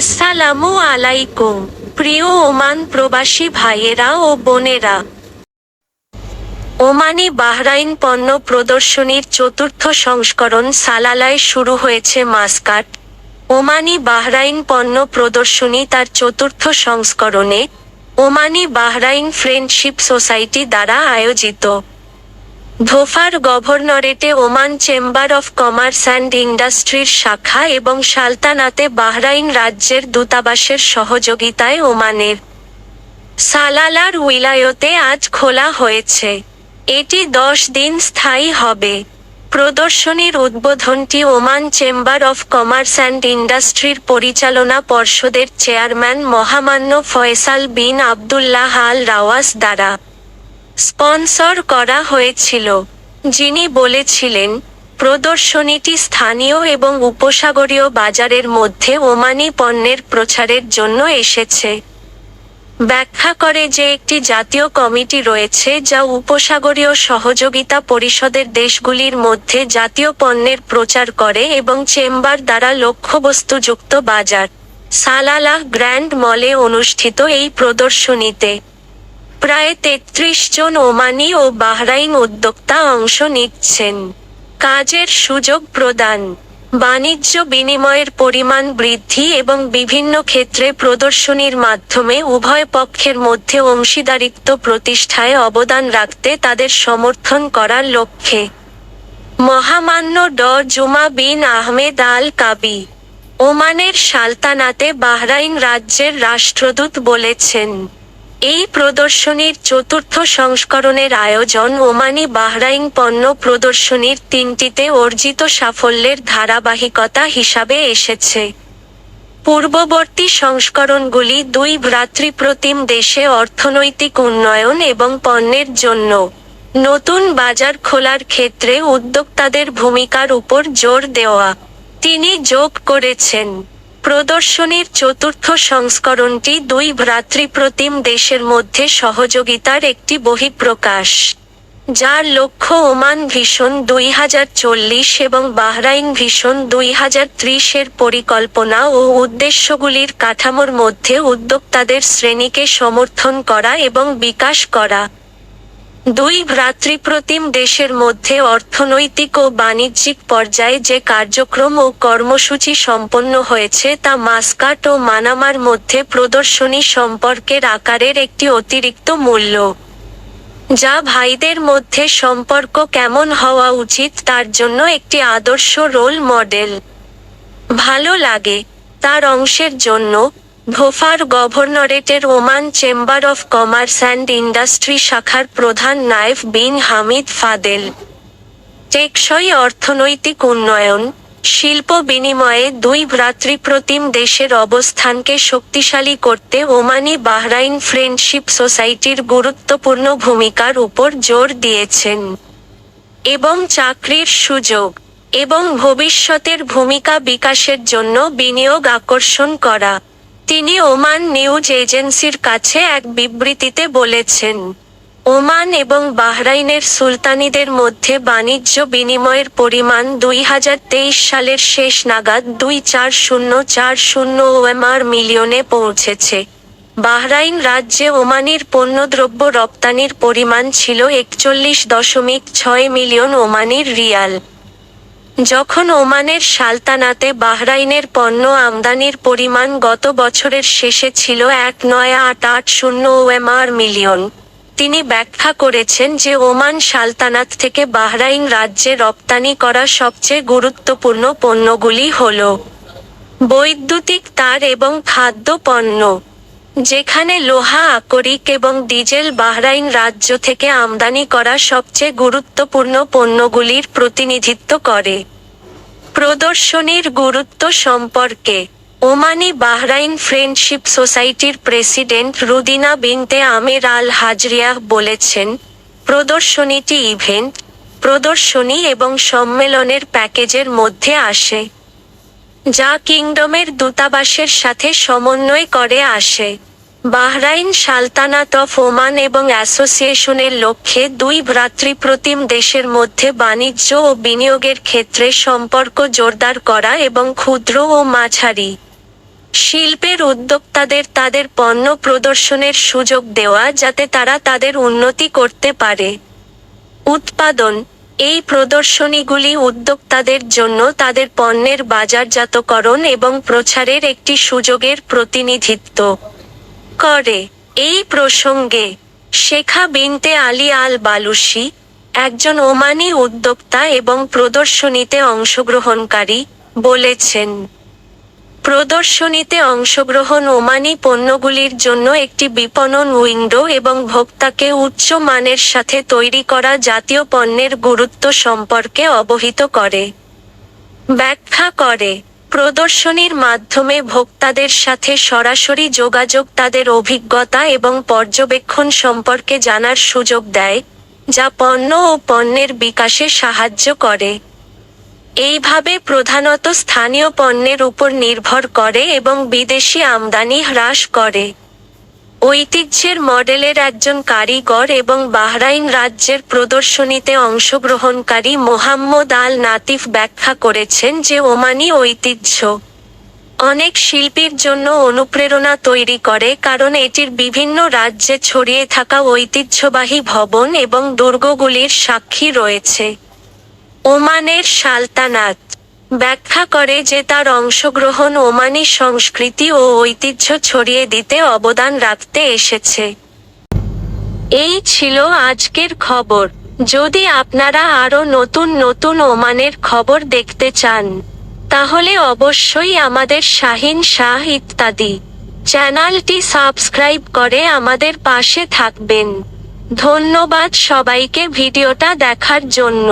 আসসালামু আলাইকুম প্রিয় ওমান প্রবাসী ভাইয়েরা ও বোনেরা। ওমানি বাহরাইন পণ্য প্রদর্শনীর চতুর্থ সংস্করণ সালালায় শুরু হয়েছে মাসকাট। ওমানি বাহরাইন পণ্য প্রদর্শনী তার চতুর্থ সংস্করণে ওমানি বাহরাইন ফ্রেন্ডশিপ সোসাইটি দ্বারা আয়োজিত। Dhofar গভর্নরেটে Oman chamber of commerce and ইন্ডাস্ট্রির শাখা এবং সালতানাতে বাহরাইন রাজ্যের দূতাবাসের সহযোগিতায় ওমানের সালালার উইলায়তে আজ খোলা হয়েছে। এটি দশ দিন স্থায়ী হবে। প্রদর্শনীর উদ্বোধনটি Oman chamber of commerce and ইন্ডাস্ট্রির পরিচালনা পর্ষদের চেয়ারম্যান মহামান্য ফয়সাল বিন আবদুল্লাহ আল রাওয়াস দ্বারা। স্পন্সর করা হয়েছিল, যিনি বলেছিলেন, প্রদর্শনীটি স্থানীয় এবং উপসাগরীয় বাজারের মধ্যে ওমানি পণ্যের প্রচারের জন্য এসেছে। ব্যাখ্যা করে যে একটি জাতীয় কমিটি রয়েছে যা উপসাগরীয় সহযোগিতা পরিষদের দেশগুলির মধ্যে জাতীয় পণ্যের প্রচার করে এবং চেম্বার দ্বারা লক্ষ্যবস্তুযুক্ত বাজার, সালালাহ গ্র্যান্ড মলে অনুষ্ঠিত এই প্রদর্শনীতে। প্রায় তেত্রিশ জন ওমানি ও বাহরাইন উদ্যোক্তা অংশ নিচ্ছেন। কাজের সুযোগ প্রদান, বাণিজ্য বিনিময়ের পরিমাণ বৃদ্ধি এবং বিভিন্ন ক্ষেত্রে প্রদর্শনীর মাধ্যমে উভয় পক্ষের মধ্যে অংশীদারিত্ব প্রতিষ্ঠায় অবদান রাখতে তাদের সমর্থন করার লক্ষ্যে। মহামান্য ড জুমা বিন আহমেদ আল কাবি, ওমানের সালতানাতে বাহরাইন রাজ্যের রাষ্ট্রদূত বলেছেন এই প্রদর্শনীর চতুর্থ সংস্করণের আয়োজন ওমানি বাহরাইন পণ্য প্রদর্শনীর তিনটিতে অর্জিত সাফল্যের ধারাবাহিকতা হিসাবে এসেছে। পূর্ববর্তী সংস্করণগুলি দুই ভ্রাতৃপ্রতিম দেশে অর্থনৈতিক উন্নয়ন এবং পণ্যের জন্য। নতুন বাজার খোলার ক্ষেত্রে উদ্যোক্তাদের ভূমিকার উপর জোর দেওয়া। তিনি যোগ করেছেন। প্রদর্শনীর চতুর্থ সংস্করণটি দুই ভ্রাতৃপ্রতিম দেশের মধ্যে সহযোগিতার একটি বহিঃপ্রকাশ, যার লক্ষ্য ওমান ভীষণ দুই হাজার চল্লিশ এবং বাহরাইন ভীষণ দুই হাজার ত্রিশের পরিকল্পনা ও উদ্দেশ্যগুলির কাঠামোর মধ্যে উদ্যোক্তাদের শ্রেণীকে সমর্থন করা এবং বিকাশ করা। দুই ভ্রাতৃপ্রতিম দেশের মধ্যে অর্থনৈতিক ও বাণিজ্যিক পর্যায়ে যে কার্যক্রম ও কর্মসূচি সম্পন্ন হয়েছে তা মাস্কাট ও মানামার মধ্যে প্রদর্শনী সম্পর্কের আকারের একটি অতিরিক্ত মূল্য। যা ভাইদের মধ্যে সম্পর্ক কেমন হওয়া উচিত তার জন্য একটি আদর্শ রোল মডেল। ভালো লাগে। তার অংশের জন্য Dhofar গভর্নরেটের Oman chamber of commerce and industry শাখার প্রধান নায়েব বিন হামিদ ফাদেল। টেকসই অর্থনৈতিক উন্নয়ন, শিল্প বিনিময়ে দুই ভ্রাতৃপ্রতিম দেশের অবস্থানকে শক্তিশালী করতে ওমানি বাহরাইন ফ্রেন্ডশিপ সোসাইটির গুরুত্বপূর্ণ ভূমিকার উপর জোর দিয়েছেন। এবং চাকরির সুযোগ এবং ভবিষ্যতের ভূমিকা বিকাশের জন্য বিনিয়োগ আকর্ষণ করা। তিনি ওমান নিউজ এজেন্সির কাছে এক বিবৃতিতে বলেছেন, ওমান এবং বাহরাইনের সুলতানিদের মধ্যে বাণিজ্য বিনিময়ের পরিমাণ দুই হাজার তেইশ সালের শেষ নাগাদ দুই চার শূন্য চার শূন্য ওএমআর মিলিয়নে পৌঁছেছে। বাহরাইন রাজ্যে ওমানির পণ্যদ্রব্য রপ্তানির পরিমাণ ছিল একচল্লিশ দশমিক ছয় মিলিয়ন ওমানির রিয়াল। যখন ওমানের সালতানাতে বাহরাইনের পণ্য আমদানির পরিমাণ গত বছরের শেষে ছিল এক নয় আট আট শূন্য ওএমআর মিলিয়ন, তিনি ব্যাখ্যা করেছেন যে ওমান সালতানাত থেকে বাহরাইন রাজ্যে রপ্তানি করা সবচেয়ে গুরুত্বপূর্ণ পণ্যগুলি হল বৈদ্যুতিক তার এবং খাদ্য পণ্য। যেখানে লোহা, আকরিক এবং ডিজেল বাহরাইন রাজ্য থেকে আমদানি করা সবচেয়ে গুরুত্বপূর্ণ পণ্যগুলির প্রতিনিধিত্ব করে। প্রদর্শনীর গুরুত্ব সম্পর্কে ওমানি বাহরাইন ফ্রেন্ডশিপ সোসাইটির প্রেসিডেন্ট রুদিনা বিনতে আমের আল হাজরিয়াহ বলেছেন, প্রদর্শনীটি ইভেন্ট, প্রদর্শনী এবং সম্মেলনের প্যাকেজের মধ্যে আসে। যা কিংডমের দূতাবাসের সাথে সমন্বয় করে আসে। বাহরাইন সালতানাত অফ ওমান এবং অ্যাসোসিয়েশনের লক্ষ্যে দুই ভ্রাতৃপ্রতিম দেশের মধ্যে বাণিজ্য ও বিনিয়োগের ক্ষেত্রে সম্পর্ক জোরদার করা এবং ক্ষুদ্র ও মাঝারি শিল্পের উদ্যোক্তাদের তাদের পণ্য প্রদর্শনের সুযোগ দেওয়া যাতে তারা তাদের উন্নতি করতে পারে। উৎপাদন এই প্রদর্শনীগুলি উদ্যোক্তাদের জন্য তাদের পণ্যের বাজারজাতকরণ এবং প্রচারের একটি সুযোগের প্রতিনিধিত্ব করে। এই প্রসঙ্গে শেখা বিনতে আলী আল বালুসি একজন ওমানি উদ্যোক্তা এবং প্রদর্শনীতে অংশগ্রহণকারী, বলেছেন। প্রদর্শনীতে অংশগ্রহণ ওমানি পণ্যগুলির জন্য একটি বিপণন উইন্ডো এবং ভোক্তাকে উচ্চ মানের সাথে তৈরি করা জাতীয় পণ্যের গুরুত্ব সম্পর্কে অবহিত করে। ব্যাখ্যা করে, প্রদর্শনীর মাধ্যমে ভোক্তাদের সাথে সরাসরি যোগাযোগ, তাদের অভিজ্ঞতা এবং পর্যবেক্ষণ সম্পর্কে জানার সুযোগ দেয়, যা পণ্য ও পণ্যের বিকাশে সাহায্য করে। এইভাবে প্রধানত স্থানীয় পণ্যের উপর নির্ভর করে এবং বিদেশি আমদানি হ্রাস করে। ঐতিহ্যের মডেলের একজন কারিগর এবং বাহরাইন রাজ্যের প্রদর্শনীতে অংশগ্রহণকারী মোহাম্মদ আল নাতিফ ব্যাখ্যা করেছেন যে ওমানি ঐতিহ্য অনেক শিল্পীর জন্য অনুপ্রেরণা তৈরি করে কারণ এটির বিভিন্ন রাজ্যে ছড়িয়ে থাকা ঐতিহ্যবাহী ভবন এবং দুর্গগুলির সাক্ষী রয়েছে। ওমানের সালতানাত। ব্যাখ্যা করে যে তার অংশগ্রহণ ওমানি সংস্কৃতি ও ঐতিহ্য ছড়িয়ে দিতে অবদান রাখতে এসেছে। এই ছিল আজকের খবর। যদি আপনারা আরও নতুন নতুন ওমানের খবর দেখতে চান, তাহলে অবশ্যই আমাদের শাহিন শাহ ইত্যাদি চ্যানেলটি সাবস্ক্রাইব করে আমাদের পাশে থাকবেন। ধন্যবাদ সবাইকে ভিডিওটা দেখার জন্য।